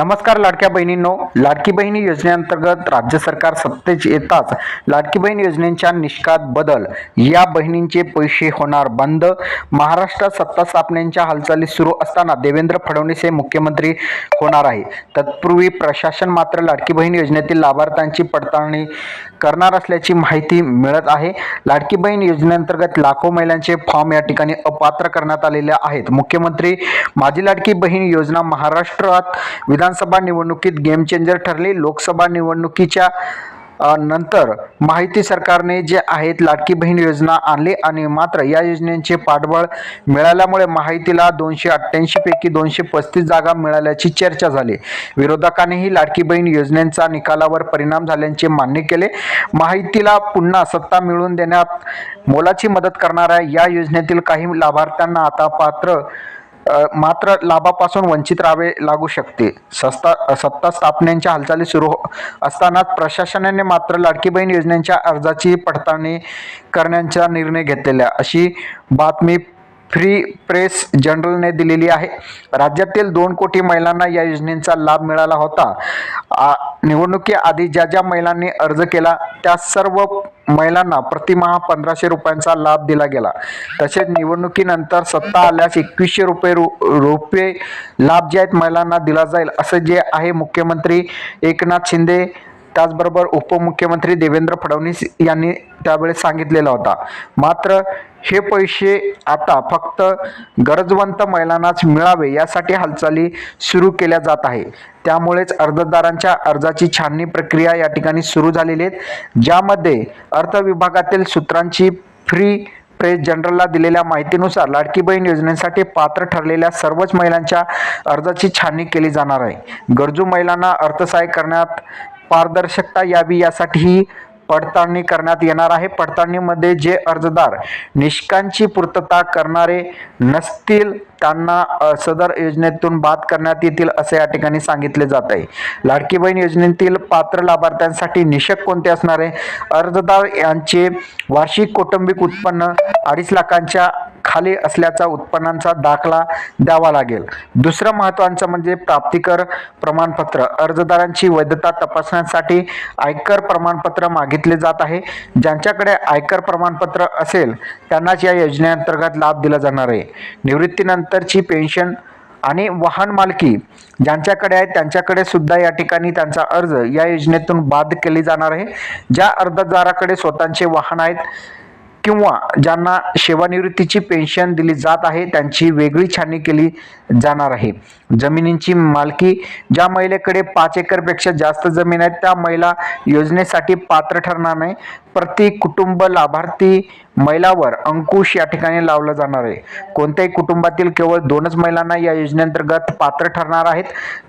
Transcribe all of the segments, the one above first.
नमस्कार लाडक्या बहिणींनो. लाडकी बहिणी योजनेअंतर्गत राज्य सरकार सत्तेत येताच लाडकी बहीण योजनेच्या निष्कात बदल या बहिणींचे पैसे होणार बंद. महाराष्ट्रात सत्ता स्थापनेच्या हालचाली सुरू असताना देवेंद्र फडणवीस हे मुख्यमंत्री होणार आहे तत्पूर्वी प्रशासन मात्र लाडकी बहीण योजनेतील लाभार्थ्यांची पडताळणी करणार असल्याची माहिती मिळत आहे. लाडकी बहीण योजनेअंतर्गत लाखो महिलांचे फॉर्म या ठिकाणी अपात्र करण्यात आलेले आहेत. मुख्यमंत्री माझी लाडकी बहीण योजना महाराष्ट्रात विधान विधानसभा निवडणुकीत गेम चेंजर ठरली. लोकसभा निवडणुकीच्या नंतर माहिती सरकारने जे आहेत लाडकी बहीण योजना आणली आणि मात्र या योजनेचे पाठबळ मिळाल्यामुळे माहितीला दोनशे अठ्ठ्याऐंशी पैकी दोनशे पस्तीस जागा मिळाल्याची चर्चा झाली. विरोधकांनीही लाडकी बहीण योजनेचा निकालावर परिणाम झाल्याचे मान्य केले. माहितीला पुन्हा सत्ता मिळवून देण्यात मोलाची मदत करणाऱ्या या योजनेतील काही लाभार्थ्यांना आता पात्र मात्र लाभापासून वंचित राहावे लागू शकते. सस्ता सत्ता स्थापनेच्या हालचाली सुरू हो, असतानाच प्रशासनाने मात्र लाडकी बहीण योजनेच्या अर्जाची पडताळणी करण्याचा निर्णय घेतलेला अशी बातमी फ्री प्रेस जनरलने दिलेली आहे. राज्यातील दोन कोटी महिलांना या योजनेचा लाभ मिळाला होता. निवडणुकीआधी ज्या ज्या महिलांनी अर्ज केला त्या सर्व महिलांना प्रतिमहा पंधराशे रुपयांचा लाभ दिला गेला. तसेच निवडणुकीनंतर सत्ता आल्यास एकवीसशे रुपये रु रुपये लाभ जे आहेत महिलांना दिला जाईल असं जे आहे मुख्यमंत्री एकनाथ शिंदे त्याचबरोबर उपमुख्यमंत्री देवेंद्र फडणवीस यांनी त्यावेळेस सांगितलेला होता. मात्र हे पैसे आता फक्त गरजवंत महिलांनाच मिळावे यासाठी हालचाली सुरू केल्या जात आहे. त्यामुळेच अर्जदारांच्या अर्जाची छाननी प्रक्रिया या ठिकाणी सुरू झालेली आहेत ज्यामध्ये अर्थ विभागातील सूत्रांची फ्री प्रेस जनरलला दिलेल्या माहितीनुसार लाडकी बहीण योजनेसाठी पात्र ठरलेल्या सर्वच महिलांच्या अर्जाची छाननी केली जाणार आहे. गरजू महिलांना अर्थसहाय्य करण्यात पारदर्शकता यावी यासाठीही पडताळणी करण्यात येणार आहे. पडताळणीमध्ये जे अर्जदार निष्कांची पूर्तता करणारे नसतील त्यांना सदर योजनेतून बाद करण्यात येतील असे या ठिकाणी सांगितले जात आहे. लाडकी बहीण योजनेतील पात्र लाभार्थ्यांसाठी निषेक कोणते असणार आहे? अर्जदार यांचे वार्षिक कौटुंबिक उत्पन्न अडीच लाखांच्या खाली असल्याचा उत्पन्नाचा दाखला द्यावा लागेल. दुसरं महत्त्वाचं म्हणजे प्राप्तिकर प्रमाणपत्र. अर्जदारांची वैधता तपासण्यासाठी आयकर प्रमाणपत्र मागितले जात आहे. ज्यांच्याकडे आयकर प्रमाणपत्र असेल त्यांनाच या योजनेअंतर्गत लाभ दिला जाणार आहे. निवृत्तीनंतरची पेन्शन आणि वाहन मालकी ज्यांच्याकडे आहे त्यांच्याकडे सुद्धा या ठिकाणी त्यांचा अर्ज या योजनेतून बाद केली जाणार आहे. ज्या अर्जदाराकडे स्वतःचे वाहन आहेत किंवा ज्यांना सेवानिवृत्तीची पेन्शन दिली जात आहे त्यांची वेगळी छाननी केली जाणार आहे. जमिनींची मालकी ज्या महिलेकडे पाच एकरपेक्षा जास्त जमीन आहे त्या महिला योजनेसाठी पात्र ठरणार नाही. प्रति कुटुंब लाभार्थी महिलावर अंकुश या ठिकाणी लावला जाणार आहे. कोणत्याही कुटुंबातील केवळ दोनच महिलांना या योजनेअंतर्गत पात्र ठरणार आहेत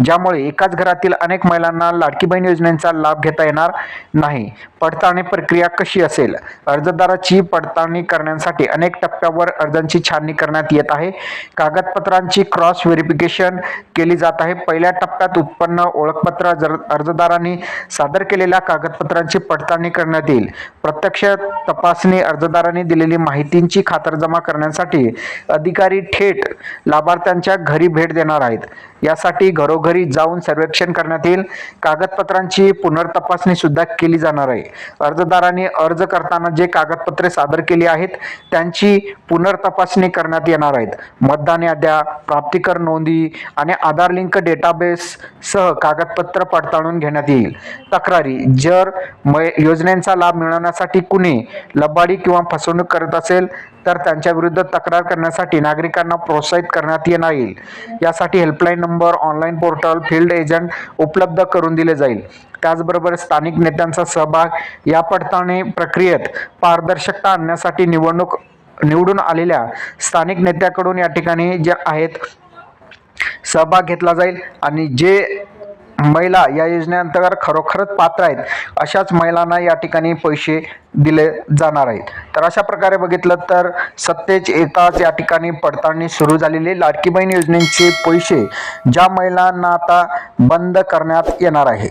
ज्यामुळे एकाच घरातील अनेक महिलांना लाडकी बहीण योजनेचा लाभ घेता येणार नाही. पडताळणी प्रक्रिया कशी असेल? अर्जदाराची पडताळणी करण्यासाठी अनेक टप्प्यावर अर्जांची छाननी करण्यात येत आहे. कागदपत्रांची क्रॉस व्हेरिफिकेशन केली जात आहे. पहिल्या टप्प्यात उत्पन्न ओळखपत्र जर अर्जदारांनी सादर केलेल्या कागदपत्रांची पडताळणी करण्यात येईल. प्रत्यक्ष तपासणी अर्जदारांनी दिलेली माहितींची खातरजमा करण्यासाठी अधिकारी थेट लाभार्थ्यांच्या घरी भेट देणार आहेत. यासाठी घरोघरी जाऊन सर्वेक्षण करण्यात येईल. कागदपत्रांची पुनर्तपासणी सुद्धा केली जाणार आहे. अर्जदाराने अर्ज करताना जे कागदपत्रे सादर केली आहेत त्यांची पुनर्तपासणी करण्यात येणार आहेत. मतदान याद्या प्राप्तिकर नोंदी आणि आधार लिंक डेटाबेस सह कागदपत्र पडताळून घेण्यात येईल. तक्रारी जर योजनेचा लाभ मिळवण्यासाठी कुणी लबाडी किंवा फसवणूक करत असेल तर त्यांच्या विरुद्ध तक्रार करण्यासाठी नागरिकांना प्रोत्साहित करण्यात येणार येईल. यासाठी helpline number online portal field agent उपलब्ध करून दिले जाईल. त्याचबरोबर स्थानिक नेत्यांचा सहभाग या पडताळणी प्रक्रियेत पारदर्शकता आणण्यासाठी निवडणूक निवडून आलेल्या स्थानिक नेत्याकडून या ठिकाणी जे आहेत सहभाग घेतला जाईल. आणि जे महिला या योजनेअंतर्गत खरोखरच पात्र आहेत अशाच महिलांना या ठिकाणी पैसे दिले जाणार आहेत. तर अशा प्रकारे बघितलं तर सत्तेच येताच या ठिकाणी पडताळणी सुरू झालेली लाडकी बहीण योजनेचे पैसे ज्या महिलांना आता बंद करण्यात येणार आहे.